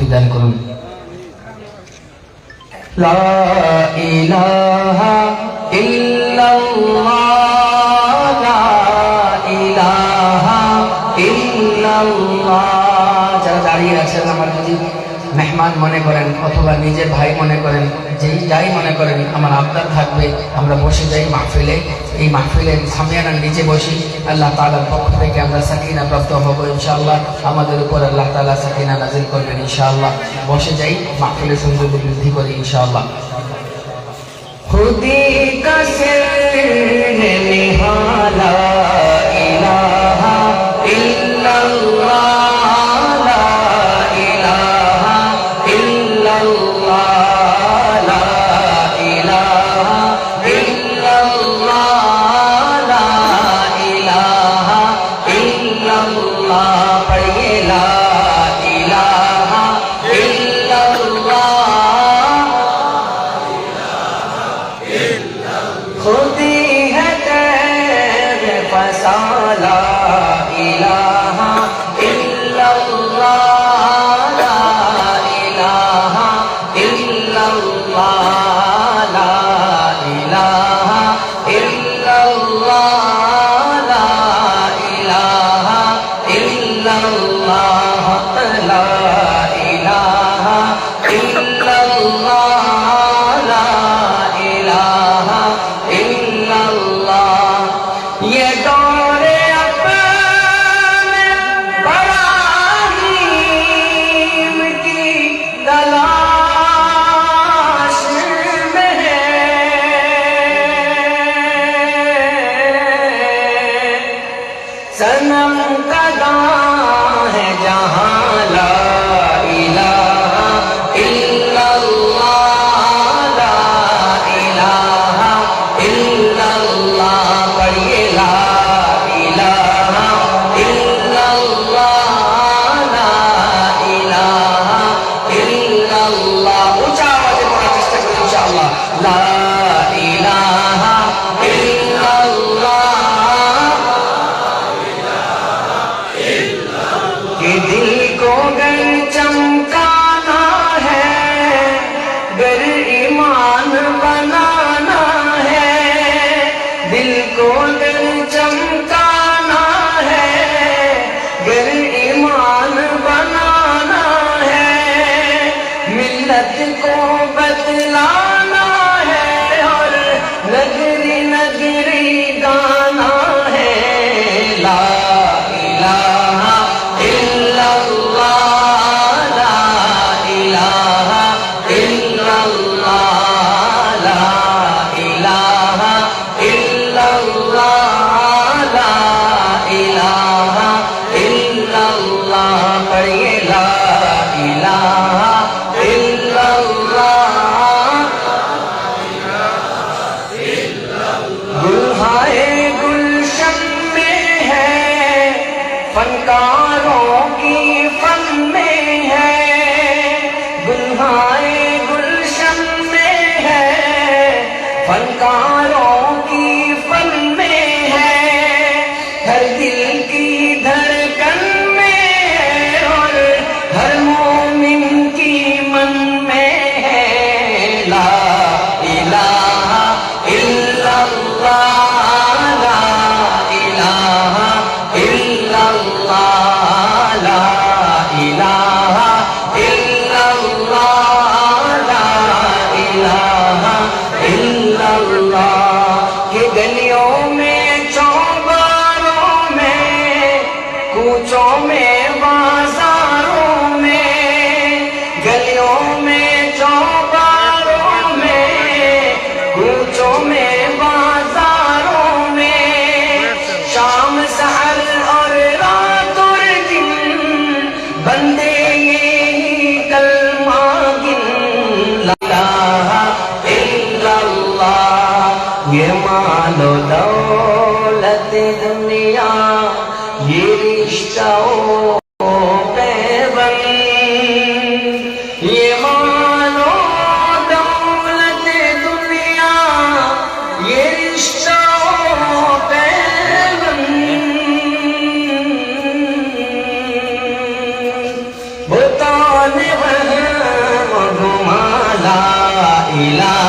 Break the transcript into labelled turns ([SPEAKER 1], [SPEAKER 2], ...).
[SPEAKER 1] প্রতিদান করুন। লা যারা দাঁড়িয়ে আছেন আমার যদি মেহমান মনে করেন অথবা নিজের ভাই মনে করেন, যেই যাই মনে করেন, আমার আবদার থাকবে, আমরা বসে যাই মাহফিলে। এই মাহফিলে সামিয়ানার নিচে বসি, আল্লাহ তালার পক্ষ থেকে আমরা সাকিনা প্রাপ্ত হব ইনশাআল্লাহ। আমাদের উপর আল্লাহ তালা সাকিনা নাজিল করবেন ইনশাআল্লাহ। বসে যাই, মাহফিলে সৌন্দর্য বৃদ্ধি করি ইনশাআল্লাহ। খুদি কাছে নিহালা ইলাহা ইল্লাল্লাহ। Allah
[SPEAKER 2] सनम कदा है जहाँ ला इलाहा इल्लल्लाह ला इलाहा
[SPEAKER 1] इल्लल्लाह
[SPEAKER 2] पढ़िए
[SPEAKER 1] ला इलाहा इल्लल्लाह ला इलाहा इल्लल्लाह ऊंचा आवाज में पढ़ा चेष्टा करें इंशाअल्लाह ला
[SPEAKER 2] कि दिल को गल चमकाना है गर ईमान बनाना है। दिल को गल चमका
[SPEAKER 1] گلیوں میں چوباروں میں کوچوں میں بازار
[SPEAKER 2] दौलत
[SPEAKER 1] दुनिया
[SPEAKER 2] ये
[SPEAKER 1] रिश्ताओं
[SPEAKER 2] ये
[SPEAKER 1] मानो दौलत दुनिया
[SPEAKER 2] ये
[SPEAKER 1] रिश्ताओं
[SPEAKER 2] पे बताने वह
[SPEAKER 1] इला